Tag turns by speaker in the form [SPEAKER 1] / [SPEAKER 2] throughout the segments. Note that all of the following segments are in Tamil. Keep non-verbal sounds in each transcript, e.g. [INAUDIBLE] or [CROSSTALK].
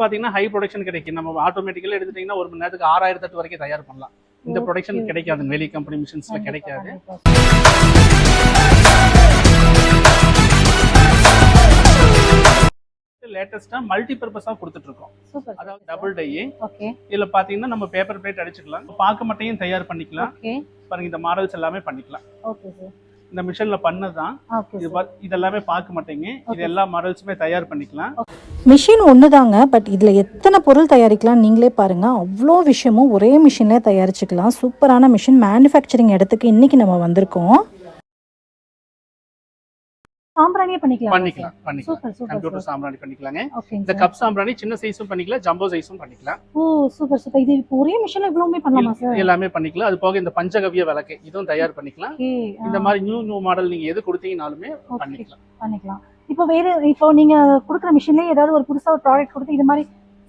[SPEAKER 1] பார்த்தீங்கன்னா ஹை ப்ரொடக்ஷன் கிடைக்கும் நம்ம ஆட்டோமேட்டிக்கலாக எடுத்துட்டீங்கன்னா ஒரு மணி நேரத்துக்கு ஆறாயிரத்து வரைக்கும் தயார் பண்ணலாம் இந்த ப்ரொடக்ஷன் கிடைக்காது வெளி கம்பெனி மிஷின்ஸில் கிடைக்காது லேட்டஸ்டா மல்டி பர்பஸா கொடுத்துட்டு இருக்கோம் அதாவது டபுள் டை இதுல பாத்தீங்கன்னா நம்ம பேப்பர் பிளேட் அடிச்சுக்கலாம் பாக்க மட்டையும் தயார் பண்ணிக்கலாம் பாருங்க இந்த மாடல்ஸ் எல்லாமே பண்ணிக்கலாம் இந்த மிஷின்ல பண்ணதுதான் இது இதெல்லாமே பார்க்க மாட்டீங்க இது எல்லா மாடல்ஸுமே தயார் பண்ணிக்கலாம்
[SPEAKER 2] மிஷின் ஒன்று தாங்க பட் இதில் எத்தனை பொருள் தயாரிக்கலாம் நீங்களே பாருங்க அவ்வளோ விஷயமும் ஒரே மிஷின்லேயே தயாரிச்சுக்கலாம் சூப்பரான மிஷின் மேனுஃபேக்சரிங் இடத்துக்கு இன்னைக்கு நம்ம வந்திருக்கோம் சாம்பிராணியே பண்ணிக்கலாம் பண்ணிக்கலாம் பண்ணிக்கலாம்
[SPEAKER 1] கம்ப்யூட்டர் சாம்பிராணி பண்ணிக்கலாங்க இந்த கப் சாம்பிராணி சின்ன சைஸும் பண்ணிக்கலாம் ஜம்போ சைஸும் பண்ணிக்கலாம்
[SPEAKER 2] ஓ சூப்பர் சூப்பர் இது இப்போ ஒரே மிஷின்ல இவ்வளவுமே பண்ணலாமா சார்
[SPEAKER 1] எல்லாமே பண்ணிக்கலாம் அது போக இந்த பஞ்சகவ்ய விளக்கு இதுவும் தயார் பண்ணிக்கலாம் இந்த மாதிரி நியூ நியூ மாடல் நீங்க எது கொடுத்தீங்கனாலுமே பண்ணிக்கலாம்
[SPEAKER 2] பண்ணிக்கலாம் இப்போ வேற இப்போ நீங்க கொடுக்குற மிஷின்ல ஏதாவது ஒரு புதுசா ஒரு ப்ராடக்ட் கொடுத்து இது மாதிரி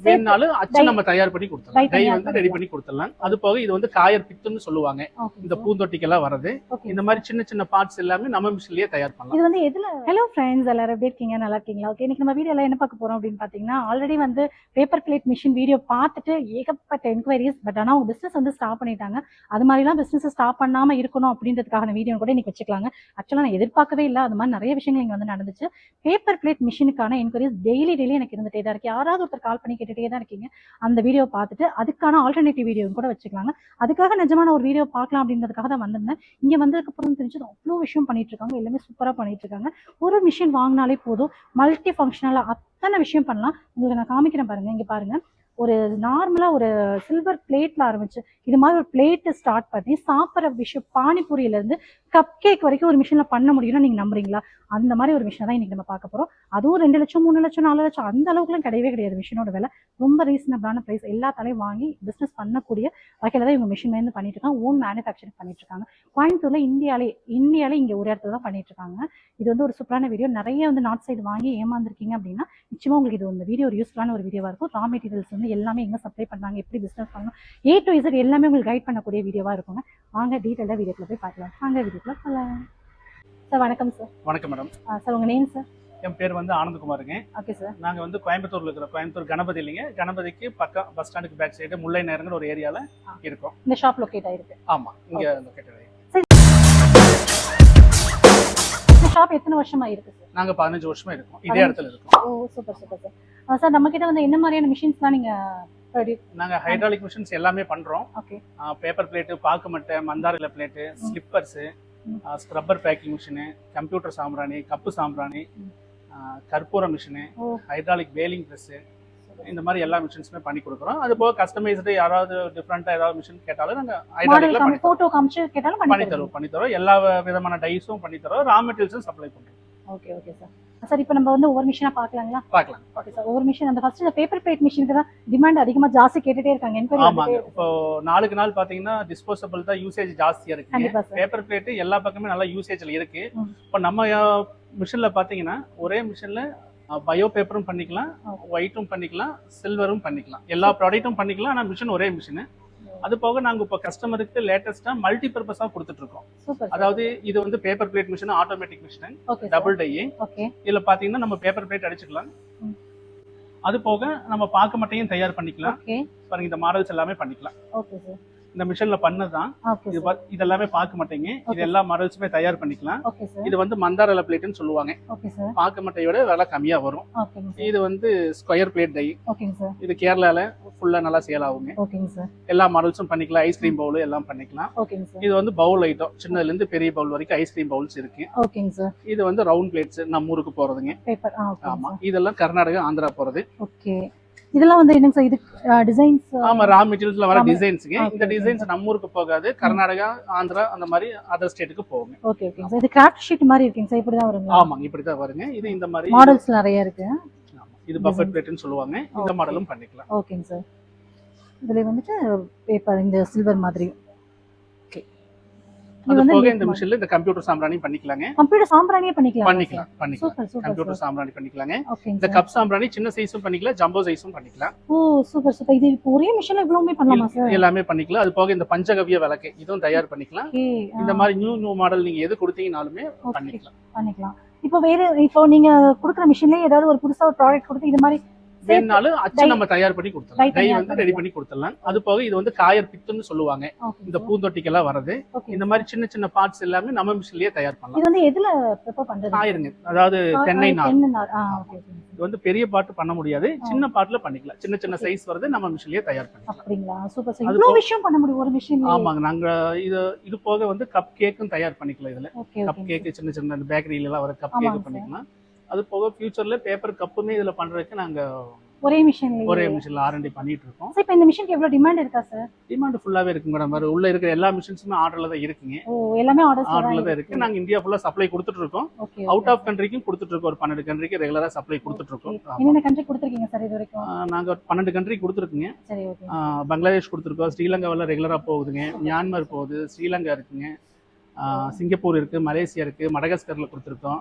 [SPEAKER 1] வேணாலும் அச்சு நம்ம தயார் பண்ணி கொடுத்துடலாம் டை வந்து ரெடி பண்ணி கொடுத்துடலாம் அது போக இது வந்து காயர் பித்துன்னு சொல்லுவாங்க இந்த பூந்தொட்டிக்கெல்லாம் வரது இந்த மாதிரி சின்ன சின்ன பார்ட்ஸ் எல்லாமே நம்ம மிஷின்லயே தயார் பண்ணலாம்
[SPEAKER 2] இது வந்து எதுல ஹலோ ஃப்ரெண்ட்ஸ் எல்லாரும் எப்படி இருக்கீங்க நல்லா இருக்கீங்களா ஓகே நம்ம வீடியோ எல்லாம் என்ன பார்க்க போறோம் அப்படின்னு பாத்தீங்கன்னா ஆல்ரெடி வந்து பேப்பர் பிளேட் மிஷின் வீடியோ பார்த்துட்டு ஏகப்பட்ட என்கொயரிஸ் பட் ஆனா அவங்க பிசினஸ் வந்து ஸ்டாப் பண்ணிட்டாங்க அது மாதிரிலாம் பிசினஸ் ஸ்டாப் பண்ணாம இருக்கணும் அப்படின்றதுக்கான வீடியோ கூட நீங்க வச்சுக்கலாங்க ஆக்சுவலா நான் எதிர்பார்க்கவே இல்லை அது மாதிரி நிறைய விஷயங்கள் இங்க வந்து நடந்துச்சு பேப்பர் பிளேட் மிஷினுக்கான என்கொயரிஸ் டெய்லி டெய்லி எனக்கு இருந்துட்டே தான் இருக்கு யாராவது ஒருத்தர் கால் பண்ணி கேட்டு கேட்டுக்கிட்டே தான் இருக்கீங்க அந்த வீடியோ பார்த்துட்டு அதுக்கான ஆல்டர்னேட்டிவ் வீடியோ கூட வச்சுக்கலாங்க அதுக்காக நிஜமான ஒரு வீடியோ பார்க்கலாம் அப்படின்றதுக்காக தான் வந்திருந்தேன் இங்கே வந்ததுக்கப்புறம் தெரிஞ்சது அவ்வளோ விஷயம் பண்ணிட்டு இருக்காங்க எல்லாமே சூப்பராக பண்ணிட்டு இருக்காங்க ஒரு மிஷின் வாங்கினாலே போதும் மல்டி ஃபங்க்ஷனலாக அத்தனை விஷயம் பண்ணலாம் உங்களுக்கு நான் காமிக்கிறேன் பாருங்க இங்கே பாருங்க ஒரு நார்மலாக ஒரு சில்வர் பிளேட்ல ஆரம்பிச்சு இது மாதிரி ஒரு பிளேட்டு ஸ்டார்ட் பண்ணி சாப்பிட்ற விஷயம் பானிபூரியிலேருந்து கப் கேக் வரைக்கும் ஒரு மிஷினில் பண்ண முடியும்னு நீங்கள் நம்புறீங்களா அந்த மாதிரி ஒரு மிஷினை தான் இன்றைக்கி நம்ம பார்க்க போகிறோம் அதுவும் ரெண்டு லட்சம் மூணு லட்சம் நாலு லட்சம் அந்த அளவுக்குலாம் கிடையவே கிடையாது மிஷினோட விலை ரொம்ப ரீசனபிளான ப்ரைஸ் எல்லாத்தாலையும் வாங்கி பிஸ்னஸ் பண்ணக்கூடிய வகையில் தான் இவங்க மிஷின் வந்து பண்ணிட்டு இருக்காங்க ஓன் மேனுஃபேக்சரிங் பண்ணிட்டு இருக்காங்க கோயம்புத்தூரில் இந்தியாலே இந்தியாலே இங்கே ஒரு இடத்துல தான் பண்ணிட்டு இருக்காங்க இது வந்து ஒரு சூப்பரான வீடியோ நிறைய வந்து நார்த் சைடு வாங்கி ஏமாந்துருக்கீங்க அப்படின்னா நிச்சயமாக உங்களுக்கு இது வந்து வீடியோ ஒரு யூஸ்ஃபுல்லான ஒரு வீடியோவாக இருக்கும் ரா மெட்டீரியல்ஸ் வந்து எல்லாமே எங்கே சப்ளை பண்ணுறாங்க எப்படி பிஸ்னஸ் பண்ணணும் ஏ டு இசட் எல்லாமே உங்களுக்கு கைட் பண்ணக்கூடிய வீடியோவாக இருக்கும் வாங்க டீட்டெயிலாக வீடியோக்குள்ள போய் பார்க்கலாம் வாங்க வீடியோ டைப்லாம் சொல்லலாம் சார் வணக்கம் சார் வணக்கம் மேடம் சார் உங்கள் நேம் சார்
[SPEAKER 1] என் பேர் வந்து ஆனந்தகுமாருங்க ஓகே சார் நாங்கள் வந்து கோயம்புத்தூரில் இருக்கிற கோயம்புத்தூர் கணபதி இல்லைங்க கணபதிக்கு பக்கம் பஸ் ஸ்டாண்டுக்கு பேக் சைடு முல்லை நேரங்கிற ஒரு ஏரியாவில் இருக்கோம்
[SPEAKER 2] இந்த ஷாப் லொக்கேட் ஆயிருக்கு
[SPEAKER 1] ஆமாம் இங்கே லொக்கேட் ஆயிருக்கு
[SPEAKER 2] ஷாப் எத்தனை வருஷமா இருக்கு சார்
[SPEAKER 1] நாங்கள் பதினஞ்சு வருஷமா இருக்கோம் இதே இடத்துல
[SPEAKER 2] இருக்கோம் oh super super sir sir நம்ம கிட்ட வந்து என்ன மாதிரியான மிஷின்ஸ்லாம் நீங்கள்
[SPEAKER 1] நாங்க ஹைட்ராலிக் மிஷின்ஸ் எல்லாமே பண்றோம் ஓகே பேப்பர் பிளேட்டு பாக்கு மட்டை மந்தாரில plate slippers scrubber packing machine computer சாம்பிராணி கப்பு சாம்பிராணி கற்பூர மிஷினு ஹைட்ராலிக் வேலிங் ப்ரெஸ்ஸு இந்த மாதிரி எல்லா மிஷின்ஸுமே பண்ணி கொடுக்குறோம் அது போக கஸ்டமைஸ்டு யாராவது டிஃப்ரெண்ட்டாக ஏதாவது மிஷின் கேட்டாலும் நாங்கள்
[SPEAKER 2] ஃபோட்டோ காமிச்சு கேட்டாலும்
[SPEAKER 1] பண்ணி தருவோம் பண்ணி தரோம் எல்லா விதமான டைஸும் பண்ணி தரோம் ரா மெட்டீரியல்ஸும் சப்ளை பண்ணுறோம்
[SPEAKER 2] ஓகே ஓகே சார் சார் இப்போ நம்ம வந்து ஒவ்வொரு மிஷினா பாக்கலாங்களா பாக்கலாம் ஓகே சார் ஒவ்வொரு மிஷின் அந்த ஃபர்ஸ்ட் பேப்பர் பிளேட் மிஷினுக்கு தான் டிமாண்ட் அதிகமா ஜாஸ்தி கேட்டுட்டே இருக்காங்க
[SPEAKER 1] என்கொயரி ஆமாங்க இப்போ நாளுக்கு நாள் பாத்தீங்கன்னா டிஸ்போசபிள் தான் யூசேஜ் ஜாஸ்தியா இருக்கு பேப்பர் பிளேட் எல்லா பக்கமே நல்லா யூசேஜ்ல இருக்கு இப்போ நம்ம மிஷினில் பாத்தீங்கன்னா ஒரே மிஷினில் பயோ பேப்பரும் பண்ணிக்கலாம் ஒயிட்டும் பண்ணிக்கலாம் சில்வரும் பண்ணிக்கலாம் எல்லா ப்ராடக்ட்டும் பண்ணிக்கலாம் ஆனால் மிஷின் ஒரே மிஷினு அது போக நாங்கள் இப்போ கஸ்டமருக்கு லேட்டஸ்ட்டாக மல்டி கொடுத்துட்டு கொடுத்துட்ருக்கோம் அதாவது இது வந்து paper plate machine automatic machine double die
[SPEAKER 2] இதில்
[SPEAKER 1] பார்த்தீங்கன்னா நம்ம பேப்பர் பிளேட் அடிச்சுக்கலாம் அது போக நம்ம பாக்க மட்டையும் தயார் பண்ணிக்கலாம் பாருங்க இந்த மாடல்ஸ் எல்லாமே பண்ணிக்கலாம் ஓகே சார் இந்த மிஷின்ல பண்ணதுதான் இதெல்லாமே இது பார்க்க மாட்டீங்க இது எல்லா மாடல்ஸுமே தயார் பண்ணிக்கலாம் இது வந்து மந்தாரல பிளேட்னு சொல்லுவாங்க பார்க்க மட்டையோட விலை கம்மியா வரும் இது வந்து ஸ்கொயர் பிளேட் டை இது கேரளால ஃபுல்லா நல்லா சேல் ஆகுங்க எல்லா மாடல்ஸும் பண்ணிக்கலாம் ஐஸ்கிரீம் பவுல் எல்லாம் பண்ணிக்கலாம் இது வந்து பவுல் ஐட்டம் சின்னதுல இருந்து பெரிய பவுல் வரைக்கும் ஐஸ்கிரீம் பவுல்ஸ் இருக்கு இது வந்து ரவுண்ட் பிளேட்ஸ் நம்ம ஊருக்கு போறதுங்க ஆமா இதெல்லாம் கர்நாடகா ஆந்திரா போறது
[SPEAKER 2] இதெல்லாம் வந்து என்னங்க சார் இது டிசைன்ஸ்
[SPEAKER 1] ஆமா ரா மெட்டீரியல்ஸ்ல வர டிசைன்ஸ்க்கு இந்த டிசைன்ஸ் நம்ம ஊருக்கு போகாது கர்நாடகா ஆந்திரா அந்த மாதிரி அதர் ஸ்டேட்டுக்கு போகுங்க
[SPEAKER 2] ஓகே ஓகே சார் இது கிராஃப்ட் ஷீட் மாதிரி இருக்குங்க சார் இப்படி தான் வருங்க
[SPEAKER 1] ஆமா இப்படி தான் வருங்க இது இந்த மாதிரி
[SPEAKER 2] மாடல்ஸ் நிறைய இருக்கு
[SPEAKER 1] இது பஃபெட் பிளேட்னு சொல்லுவாங்க இந்த மாடலும் பண்ணிக்கலாம்
[SPEAKER 2] ஓகேங்க சார் இதுல வந்துட்டு பேப்பர் இந்த சில்வர் மாதிரி
[SPEAKER 1] இந்த மிஷின்ல இந்த கம்ப்யூட்டர் கம்ப்யூட்டர் பண்ணிக்கலாம் கம்ப்யூட்டர் இந்த கப் சாம்பிராணி சின்ன சைஸும் பண்ணிக்கலாம் ஜம்போ சைஸும் பண்ணிக்கலாம் இது ஒரே எல்லாமே பண்ணிக்கலாம் அது போக இந்த விளக்கு இதுவும் தயார் பண்ணிக்கலாம் இந்த மாதிரி நியூ நியூ மாடல் நீங்க எது
[SPEAKER 2] பண்ணிக்கலாம் வேற இப்போ நீங்க ஏதாவது ஒரு புதுசா ஒரு ப்ராடக்ட் இது மாதிரி
[SPEAKER 1] வேணாலும் அச்சு நம்ம தயார் பண்ணி கொடுத்துடலாம் டை வந்து ரெடி பண்ணி கொடுத்துடலாம் அது போக இது வந்து காயர் பித்துன்னு சொல்லுவாங்க இந்த பூந்தொட்டிக்கெல்லாம் வர்றது இந்த மாதிரி சின்ன சின்ன பார்ட்ஸ் எல்லாமே நம்ம மிஷின்லயே தயார் பண்ணலாம்
[SPEAKER 2] இது வந்து எதுல பண்றது
[SPEAKER 1] காயருங்க அதாவது தென்னை நார் இது வந்து பெரிய பாட்டு பண்ண முடியாது சின்ன பாட்டுல பண்ணிக்கலாம் சின்ன சின்ன சைஸ் வருது நம்ம மிஷின்லயே தயார் பண்ணலாம்
[SPEAKER 2] அப்படிங்களா சூப்பர் சார் இவ்வளவு விஷயம் பண்ண முடியும் ஒரு மிஷின்
[SPEAKER 1] ஆமாங்க நாங்க இது இது போக வந்து கப் கேக்கும் தயார் பண்ணிக்கலாம் இதுல கப் கேக் சின்ன சின்ன பேக்கரியில எல்லாம் வர கப் கேக் பண்ணிக்கலாம் அது போக ஃபியூச்சர்ல பேப்பர் கப்புமே இதுல பண்றதுக்கு நாங்க ஒரே மிஷின் ஒரே மிஷின்ல ஆர்என்டி பண்ணிட்டு இருக்கோம்
[SPEAKER 2] சார் இப்போ இந்த மிஷினுக்கு எவ்வளவு டிமாண்ட் இருக்கா சார்
[SPEAKER 1] டிமாண்ட் ஃபுல்லாவே இருக்கு மேடம் வேற உள்ள இருக்கிற எல்லா மிஷின்ஸுமே ஆர்டர்ல தான் இருக்குங்க
[SPEAKER 2] ஓ எல்லாமே ஆர்டர்
[SPEAKER 1] ஆர்டர்ல தான் இருக்கு நாங்க இந்தியா ஃபுல்லா சப்ளை கொடுத்துட்டு இருக்கோம் அவுட் ஆஃப் கண்ட்ரிக்கும் கொடுத்துட்டு இருக்கோம் ஒரு 12 கண்ட்ரிக்கு ரெகுலரா சப்ளை கொடுத்துட்டு இருக்கோம்
[SPEAKER 2] என்னென்ன கண்ட்ரி கொடுத்துருக்கீங்க சார் இது வரைக்கும்
[SPEAKER 1] நாங்க 12 கண்ட்ரி கொடுத்துருக்கீங்க சரி ஓகே பங்களாதேஷ் கொடுத்துருக்கோம் வரை ரெகுலரா போகுதுங்க மியான்மர் போகுது ஸ்ரீலங்கா இருக்குங்க சிங்கப்பூர் இருக்கு மலேசியா இருக்கு மடகஸ்கர்ல கொடுத்துருக்கோம்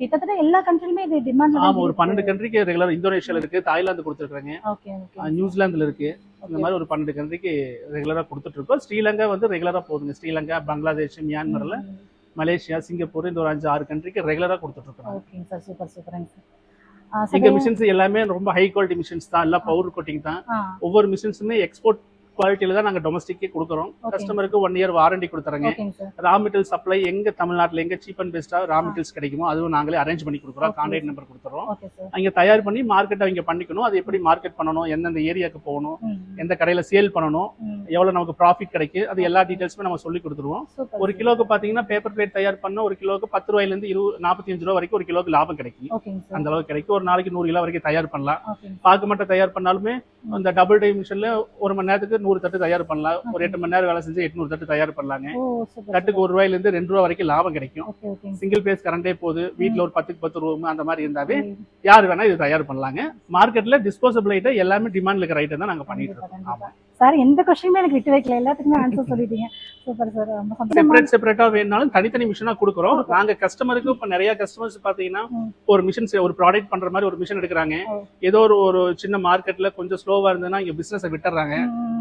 [SPEAKER 2] கிட்டத்தட்ட எல்லா கண்ட்ரிலுமே இது டிமாண்ட்
[SPEAKER 1] ஆமா ஒரு பன்னெண்டு கண்ட்ரிக்கு ரெகுலர் இந்தோனேஷியால இருக்கு தாய்லாந்து
[SPEAKER 2] கொடுத்துருக்காங்க
[SPEAKER 1] நியூசிலாந்துல இருக்கு இந்த மாதிரி ஒரு பன்னெண்டு கண்ட்ரிக்கு ரெகுலரா கொடுத்துட்டு இருக்கோம் ஸ்ரீலங்கா வந்து ரெகுலரா போகுதுங்க ஸ்ரீலங்கா பங்களாதேஷ் மியான்மர்ல மலேசியா சிங்கப்பூர் இந்த ஒரு அஞ்சு ஆறு கண்ட்ரிக்கு ரெகுலரா கொடுத்துட்டு இருக்கோம்
[SPEAKER 2] ஓகேங்க
[SPEAKER 1] எங்க மிஷின்ஸ் எல்லாமே ரொம்ப ஹை குவாலிட்டி மிஷின்ஸ் தான் எல்லாம் பவுடர் கோட்டிங் தான் ஒவ்வொரு மிஷின்ஸுமே எக்ஸ்போர்ட் குவாலிட்டியில தான் நாங்க டொமஸ்டிக்கே கொடுக்குறோம் கஸ்டமருக்கு ஒன் இயர் வாரண்டி கொடுத்துறங்க ரா மெட்டீரியல் சப்ளை எங்க தமிழ்நாட்டில் எங்க சீப் அண்ட் பெஸ்ட்டாக ரா மெட்டீரியல்ஸ் கிடைக்குமோ அதுவும் நாங்களே அரேஞ்ச் பண்ணி கொடுக்குறோம் கான்டாக்ட் நம்பர் கொடுத்துறோம் அங்க தயார் பண்ணி மார்க்கெட் அவங்க பண்ணிக்கணும் அது எப்படி மார்க்கெட் பண்ணணும் எந்தெந்த ஏரியாவுக்கு போகணும் எந்த கடையில சேல் பண்ணணும் எவ்வளவு நமக்கு ப்ராஃபிட் கிடைக்கும் அது எல்லா டீட்டெயில்ஸுமே நம்ம சொல்லி கொடுத்துருவோம் ஒரு கிலோக்கு பாத்தீங்கன்னா பேப்பர் பிளேட் தயார் பண்ண ஒரு கிலோக்கு பத்து இருந்து இரு நாற்பத்தி அஞ்சு ரூபா வரைக்கும் ஒரு கிலோக்கு லாபம் கிடைக்கும் அந்த அளவுக்கு கிடைக்கும் ஒரு நாளைக்கு நூறு கிலோ வரைக்கும் தயார் பண்ணலாம் பாக்கு மட்டும் தயார் பண்ணாலுமே அந்த டபுள் டை ஒரு மணி நேரத்துக்கு நூறு தட்டு தயார் பண்ணலாம் ஒரு எட்டு மணி நேரம் வேலை செஞ்சு எட்நூறு தட்டு தயார் பண்ணலாங்க தட்டுக்கு ஒரு ரூபாயில இருந்து ரெண்டு ரூபா வரைக்கும் லாபம்
[SPEAKER 2] கிடைக்கும்
[SPEAKER 1] சிங்கிள் பேஸ் கரண்டே போது வீட்டுல ஒரு பத்துக்கு பத்து ரூபா அந்த மாதிரி இருந்தாவே யார் வேணா இது தயார் பண்ணலாங்க மார்க்கெட்ல டிஸ்போசபிள் ஐட்டம் எல்லாமே டிமாண்ட் இருக்கிற ஐட்டம் தான் நாங்க பண்ணிட்டு இருக்கோம்
[SPEAKER 2] ஆமா சார் எந்த கொஸ்டினுமே எனக்கு விட்டு வைக்கல எல்லாத்துக்குமே ஆன்சர் [LAUGHS] சொல்லிட்டீங்க சூப்பர் சார் ரொம்ப
[SPEAKER 1] செப்பரேட் செப்பரேட்டா வேணாலும் தனித்தனி மிஷினா கொடுக்குறோம் நாங்க கஸ்டமருக்கு இப்ப நிறைய கஸ்டமர்ஸ் பாத்தீங்கன்னா ஒரு மிஷின் ஒரு ப்ராடக்ட் பண்ற மாதிரி ஒரு மிஷின் எடுக்கிறாங்க ஏதோ ஒரு ஒரு சின்ன மார்க்கெட்ல கொஞ்சம் ஸ்லோவா இருந்ததுன்னா இங்கே பிசினஸ விட்டுறாங்க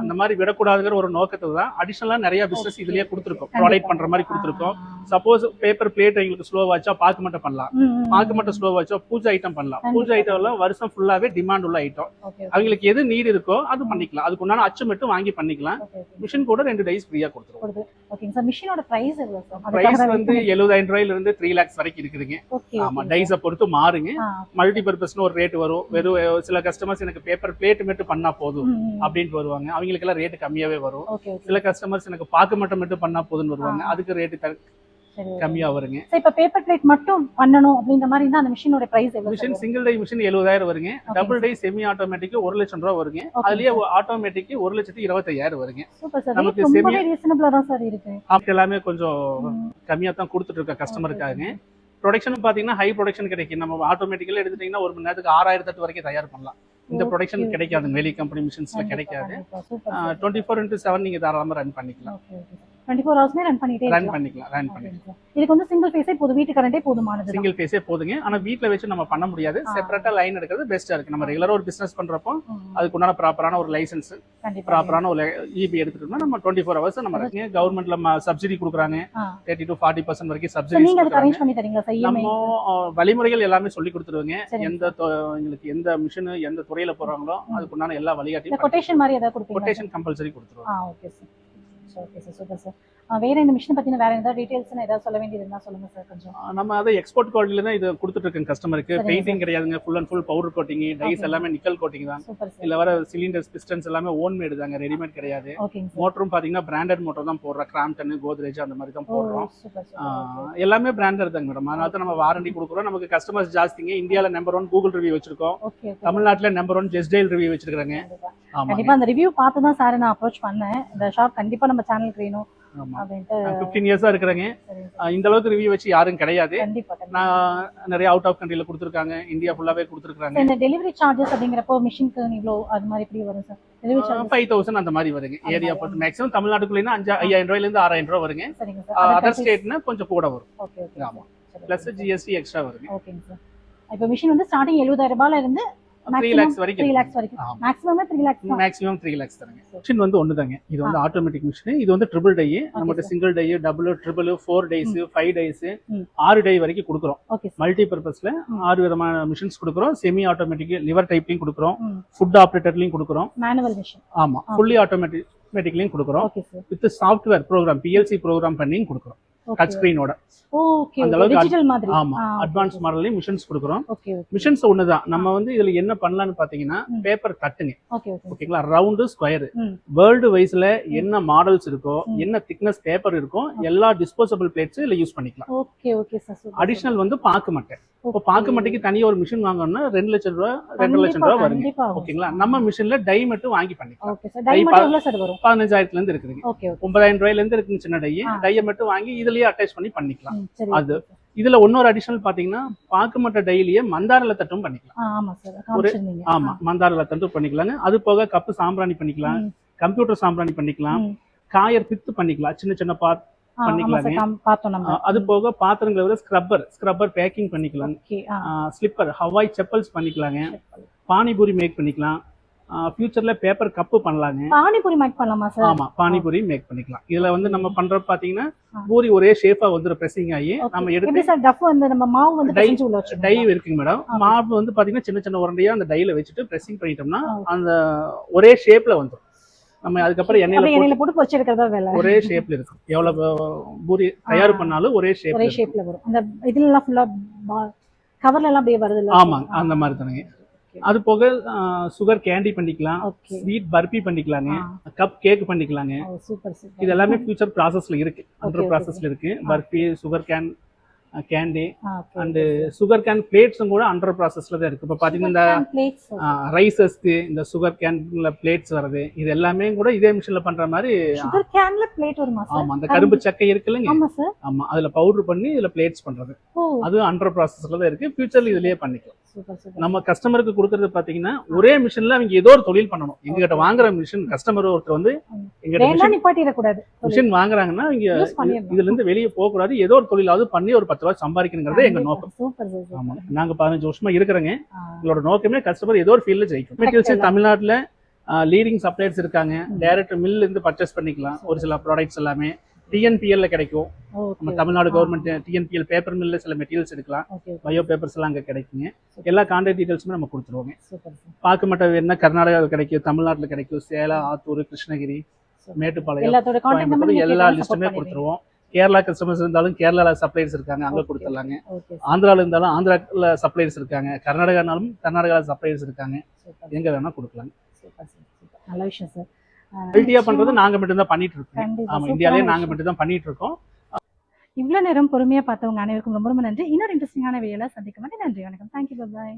[SPEAKER 1] அந்த மாதிரி விடக்கூடாதுங்கிற ஒரு நோக்கத்துல தான் அடிஷனலா நிறைய பிசினஸ் இதுலயே கொடுத்துருக்கோம் ப்ராடக்ட் பண்ற மாதிரி கொடுத்துருக்கோம் சப்போஸ் பேப்பர் பிளேட் எங்களுக்கு ஸ்லோவாச்சா பாக்கு மட்டும் பண்ணலாம் பாக்கு மட்டும் ஸ்லோவாச்சா பூஜை ஐட்டம் பண்ணலாம் பூஜை ஐட்டம் எல்லாம் வருஷம் ஃபுல்லாவே டிமாண்ட் உள்ள ஐட்டம் அவங்களுக்கு எது நீட் இருக்கோ அது பண்ணிக்கலாம் அதுக்கு அச்சு மட்டும் வாங்கி பண்ணிக்கலாம் மிஷின் கூட ரெண்டு டைஸ் ஃப்ரீயா கொடுத்துருவோம்
[SPEAKER 2] ஓகேங்க சார் மிஷினோட பிரைஸ் எவ்வளவு
[SPEAKER 1] பிரைஸ் வந்து எழுபதாயிரம் ரூபாயில இருந்து த்ரீ லேக்ஸ் வரைக்கும் இருக்குதுங்க
[SPEAKER 2] ஆமா டைஸ பொறுத்து மாறுங்க மல்டி பர்பஸ்னு ஒரு ரேட் வரும் வெறும் சில கஸ்டமர்ஸ் எனக்கு பேப்பர் பிளேட் மட்டும் பண்ணா போதும் அப்படின்ட்டு வருவாங்க அவங்களுக்கு எல்லாம் ரேட் கம்மியாவே வரும் சில கஸ்டமர்ஸ் எனக்கு பாக்கு மட்டும் மட்டும் பண்ணா போதும்னு வருவாங்க அதுக்கு ரேட்டு கம்மியா வருங்க இப்ப பேப்பர் பிளேட் மட்டும் பண்ணனும் அப்படிங்கற மாதிரி அந்த மிஷினோட price machine single die machine எழுபதாயிரம் வருங்க டபுள் டை செமி ஆட்டோமேட்டிக் ஒரு லட்சம் ரூபா வருங்க அதுலயே ஆட்டோமேட்டிக் ஒரு லட்சத்து இருபத்தாயிரம் வருங்க நமக்கு செமி ரீசனபிளா தான் சார் இருக்கு எல்லாமே கொஞ்சம் கம்மியா தான் கொடுத்துட்டு இருக்க கஸ்டமருக்காக ப்ரொடக்ஷன் பாத்தீங்கன்னா ஹை ப்ரொடக்ஷன் கிடைக்கும் நம்ம ஆட்டோமேட்டிக்கலாக எடுத்துட்டீங்கன்னா ஒரு மணி நேரத்துக்கு ஆறாயிரத்து வரைக்கும் தயார் பண்ணலாம் இந்த ப்ரொடக்ஷன் கிடைக்காது வெளி கம்பெனி மிஷின்ஸில் கிடைக்காது டுவெண்ட்டி ஃபோர் இன்ட்டு செவன் நீங்க தாராளமாக ரன் பண்ணிக்கலாம் டுவெண்ட்டி ஃபோர் ஹவர்ஸ்மே ரன் பண்ணிட்டே ரன் பண்ணிக்கலாம் ரன் பண்ணிக்கலாம் இதுக்கு வந்து சிங்கிள் ஃபேஸே போதும் வீட்டு கரண்டே போதுமானது சிங்கிள் ஃபேஸே போதுங்க ஆனா வீட்ல வச்சு நம்ம பண்ண முடியாது செப்பரேட்டா லைன் எடுக்கிறது பெஸ்டா இருக்கு நம்ம ரெகுலரா ஒரு பிசினஸ் பண்றப்போ அதுக்குண்டான ப்ராப்பரான ஒரு லைசன்ஸ் ப்ராப்பரான ஒரு இபி e எடுத்துட்டோம்னா நம்ம டுவெண்ட்டி ஃபோர் ஹவர்ஸ் நம்ம இருக்கு கவர்மெண்ட்ல சப்சிடி கொடுக்குறாங்க தேர்ட்டி டு ஃபார்ட்டி பர்சன்ட் வரைக்கும் சப்சிடி நீங்க அதுக்கு அரேஞ்ச் பண்ணி தரீங்களா நம்ம வழிமுறைகள் எல்லாமே சொல்லி கொடுத்துருவங்க எந்த எங்களுக்கு எந்த மிஷின் எந்த துறையில போறாங்களோ அதுக்குண்டான எல்லா வழிகாட்டியும் கொட்டேஷன் மாதிரி ஏதாவது கொட்டேஷன் கம்பல்சரி கொடுத்துருவோம் ஓகே சார் eso, es வேற இந்த மிஷின் பத்தின வேற ஏதாவது டீடைல்ஸ் ஏதாவது சொல்ல வேண்டியது இருந்தா சொல்லுங்க சார் கொஞ்சம் நம்ம அதை எக்ஸ்போர்ட் குவாலிட்டியில தான் இது கொடுத்துட்டு இருக்கோம் கஸ்டமருக்கு பெயிண்டிங் கிடையாதுங்க full and full powder coating dies எல்லாமே நிக்கல் கோட்டிங் தான் இல்ல வர சிலிண்டர்ஸ் பிஸ்டன்ஸ் எல்லாமே ஓன் மேடு தாங்க ரெடிமேட் கிடையாது மோட்டரும் பாத்தீங்கன்னா பிராண்டட் மோட்டர் தான் போடுறோம் கிராம்டன் கோத்ரேஜ் அந்த மாதிரி தான் oh, போடுறோம் எல்லாமே பிராண்டட் தாங்க மேடம் அதனால தான் நம்ம வாரண்டி கொடுக்குறோம் நமக்கு கஸ்டமர்ஸ் ஜாஸ்திங்க இந்தியால நம்பர் ஒன் கூகுள் ரிவ்யூ வச்சிருக்கோம் தமிழ்நாட்டுல நம்பர் ஒன் ஜெஸ்டைல் ரிவ்யூ வச்சிருக்காங்க கண்டிப்பா அந்த ரிவ்யூ பார்த்து தான் சார் நான் அப்ரோச் பண்ணேன் இந்த ஷாப் கண்டிப்பா நம்ம சேனலுக்கு வேணும் ஃபிஃப்டீன் இயர்ஸாக இருக்கிறேங்க இந்த அளவுக்கு ரிவ்யூ வச்சு யாரும் கிடையாது நான் நிறைய அவுட் ஆஃப் கண்ட்ரியில் கொடுத்துருக்காங்க இந்தியா ஃபுல்லாகவே கொடுத்துருக்காங்க இந்த டெலிவரி சார்ஜஸ் அப்படிங்கிறப்போ மிஷினுக்கு இவ்வளோ அது மாதிரி எப்படி வரும் சார் ஃபைவ் தௌசண்ட் அந்த மாதிரி வருங்க ஏரியா பொறுத்து மேக்ஸிமம் தமிழ்நாட்டுக்குள்ளேனா அஞ்சு ஐயாயிரம் ரூபாயிலேருந்து ஆறாயிரம் ரூபா வருங்க அதர் ஸ்டேட்னா கொஞ்சம் கூட வரும் ஆமாம் ப்ளஸ் ஜிஎஸ்டி எக்ஸ்ட்ரா வருங்க ஓகேங்க சார் இப்போ மிஷின் வந்து ஸ்டார்டிங் எழுபதாயிரம் ரூபாயில இருந்து த்ரீ லேக்ஸ் வரைக்கும் மேக்ஸிமம் த்ரீ லேக்ஸ் மிஷின் வந்து இது வந்து ஆட்டோமேட்டிக் மிஷின் இது வந்து triple single double triple four days five days ஆறு வரைக்கும் மல்டி பர்பஸ்ல ஆறு விதமான மிஷின்ஸ் செமி லிவர் ஃபுட் கொடுக்குறோம் ஃபுல்லி ஆட்டோமேட்டிக் கொடுக்குறோம் with software program PLC program பண்ணியும் டச் ஸ்கிரீனோட ஆமா அட்வான்ஸ் மாடல்லையும் மிஷின்ஸ் கொடுக்குறோம் மிஷின்ஸ் ஒண்ணுதான் நம்ம வந்து இதுல என்ன பண்ணலாம்னு பாத்தீங்கன்னா பேப்பர் தட்டுங்க ஓகேங்களா ரவுண்டு ஸ்கொயர் வேர்ல்டு வைஸ்ல என்ன மாடல்ஸ் இருக்கோ என்ன திக்னஸ் பேப்பர் இருக்கோ எல்லா டிஸ்போசபிள் பிளேட்ஸ் இதுல யூஸ் பண்ணிக்கலாம் அடிஷனல் வந்து பாக்கு மட்டை இப்போ பாக்கு மட்டைக்கு தனியா ஒரு மிஷின் வாங்கணும்னா ரெண்டு லட்சம் ரூபா ரெண்டு லட்சம் ரூபா வருங்க ஓகேங்களா நம்ம மிஷின்ல டை மட்டும் வாங்கி பண்ணிக்கலாம் பதினஞ்சாயிரத்துல இருந்து இருக்குதுங்க ஒன்பதாயிரம் ரூபாயில இருந்து இருக்குங்க சின்ன டை டைய மட்டும் வாங்கி இதுல அதுலயே அட்டாச் பண்ணி பண்ணிக்கலாம் அது இதுல இன்னொரு அடிஷனல் பாத்தீங்கன்னா பாக்கு மட்ட டைலியே மந்தாரல தட்டும் பண்ணிக்கலாம் ஒரு ஆமா மந்தாரல தட்டும் பண்ணிக்கலாங்க அது போக கப்பு சாம்பிராணி பண்ணிக்கலாம் கம்ப்யூட்டர் சாம்பிராணி பண்ணிக்கலாம் காயர் பித்து பண்ணிக்கலாம் சின்ன சின்ன பாத் பண்ணிக்கலாம் அது போக பாத்திரங்களை விட ஸ்க்ரப்பர் ஸ்க்ரப்பர் பேக்கிங் பண்ணிக்கலாம் ஸ்லிப்பர் ஹவாய் செப்பல்ஸ் பண்ணிக்கலாங்க பானிபூரி மேக் பண்ணிக்கலாம் ஃபியூச்சர்ல பேப்பர் கப்பு பண்ணலாங்க பானிபூரி மேக் பண்ணலாமா சார் ஆமா பானிபூரி மேக் பண்ணிக்கலாம் இதுல வந்து நம்ம பண்ற பாத்தீங்கன்னா பூரி ஒரே ஷேப்பா வந்துடும் பிரசிங் ஆகி நம்ம எடுத்து சார் டஃப் வந்து நம்ம மாவு வந்து டை உள்ள வச்சு டை இருக்குங்க மேடம் மாவு வந்து பாத்தீங்கன்னா சின்ன சின்ன உருண்டையா அந்த டைல வச்சுட்டு பிரசிங் பண்ணிட்டோம்னா அந்த ஒரே ஷேப்ல வந்துடும் நம்ம அதுக்கப்புறம் எண்ணெயில எண்ணெயில போட்டு பொரிச்செடுக்கிறதா வேலை ஒரே ஷேப்ல இருக்கும் எவ்வளவு பூரி தயார் பண்ணாலும் ஒரே ஷேப் ஒரே ஷேப்ல வரும் அந்த இதுல எல்லாம் ஃபுல்லா கவர்ல எல்லாம் அப்படியே வருது ஆமாங்க அந்த மாதிரி தானே அது போக சுகர் கேண்டி பண்ணிக்கலாம் ஸ்வீட் பர்பி பண்ணிக்கலாங்க கப் கேக் பண்ணிக்கலாங்க இது எல்லாமே ஃபியூச்சர் ப்ராசஸ்ல இருக்கு அண்டர் ப்ராசஸ்ல இருக்கு barfi sugar cane candy and sugar cane பிளேட்ஸும் கூட அண்டர் ப்ராசஸ்ல தான் இருக்கு இப்போ பார்த்தீங்கன்னா இந்த ரைசஸ்க்கு இந்த சுகர் கேன்ல பிளேட்ஸ் வருது இது எல்லாமே கூட இதே மிஷின்ல பண்ற மாதிரி கேன்ல பிளேட் வருமா ஆமா அந்த கரும்பு சக்கை இருக்கு இல்லைங்க ஆமா அதுல பவுடர் பண்ணி இதுல பிளேட்ஸ் பண்றது அது அண்டர் ப்ராசஸ்ல தான் இருக்கு ஃபியூச்சர்ல இதுலயே பண்ணிக்கலாம் நம்ம கஸ்டமருக்கு கொடுக்கறது பாத்தீங்கன்னா ஒரே மிஷின்ல அவங்க ஏதோ ஒரு தொழில் பண்ணணும் எங்க கிட்ட வாங்குற மிஷின் கஸ்டமர் ஒருத்தர் வந்து மிஷின் வாங்குறாங்கன்னா இங்க இதுல இருந்து வெளியே போக கூடாது ஏதோ ஒரு தொழிலாவது பண்ணி ஒரு பத்து ரூபாய் சம்பாதிக்கணுங்கிறது எங்க நோக்கம் ஆமா நாங்க பதினஞ்சு வருஷமா இருக்கிறேங்க எங்களோட நோக்கமே கஸ்டமர் ஏதோ ஒரு ஃபீல்ட்ல ஜெயிக்கும் தமிழ்நாட்டுல லீடிங் சப்ளைஸ் இருக்காங்க டைரக்ட் மில்ல இருந்து பர்ச்சேஸ் பண்ணிக்கலாம் ஒரு சில ப்ராடக்ட்ஸ் எல்லாமே டிஎன்பிஎல்ல கிடைக்கும் நம்ம தமிழ்நாடு கவர்மெண்ட் டிஎன்பிஎல் பேப்பர் மில்ல சில மெட்டீரியல்ஸ் எடுக்கலாம் பயோ பேப்பர்ஸ் எல்லாம் அங்கே கிடைக்குங்க எல்லா காண்டாக்ட் டீடைல்ஸுமே நம்ம கொடுத்துருவோங்க பார்க்க மாட்டோம் என்ன கர்நாடகாவில் கிடைக்கும் தமிழ்நாட்டில் கிடைக்கும் சேலம் ஆத்தூர் கிருஷ்ணகிரி மேட்டுப்பாளையம் எல்லா லிஸ்ட்டுமே கொடுத்துருவோம் கேரளா கஸ்டமர்ஸ் இருந்தாலும் கேரளால சப்ளைஸ் இருக்காங்க அங்க கொடுத்துடலாங்க ஆந்திரால இருந்தாலும் ஆந்திராவில் சப்ளைஸ் இருக்காங்க கர்நாடகானாலும் கர்நாடகாவில் சப்ளைஸ் இருக்காங்க எங்க வேணா கொடுக்கலாங்க நல்ல விஷயம் சார் மல்டியா பண்றது நாங்க மட்டும் தான் பண்ணிட்டு இருக்கோம் ஆமா இந்தியாலயே நாங்க மட்டும் தான் பண்ணிட்டு இருக்கோம் இவ்வளவு நேரம் பொறுமையா பார்த்தவங்க அனைவருக்கும் ரொம்ப ரொம்ப நன்றி இன்னொரு இன்ட்ரெஸ்டிங்கான வேலை சந்திக்க மாட்டேன் நன்றி வணக்கம் தேங்க்யூ பாய்